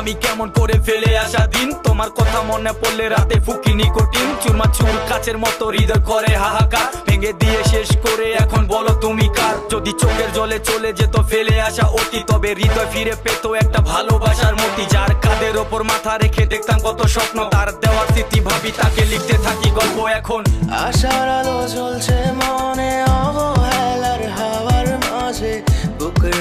আমি কেমন করে ফেলে আসা দিন? তোমার কথা মনে পড়লে রাতে ফুকি নিকোটিন। চুরমা চুর কাছের মতো হৃদয় করে হাহাকার। ভেঙে দিয়ে শেষ করে এখন বলো তুমি কার? যদি চোখের জলে চলে যেত ফেলে আসা অতি, তবে হৃদয় ফিরে পেত একটা ভালোবাসার মতি, যার কাদের ওপর মাথা রেখে দেখতাম কত স্বপ্ন। তার দেওয়ার স্মৃতি ভাবি, তাকে লিখতে থাকি গল্প এখন। আশার আলো জ্বলছে মনে।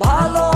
ভালো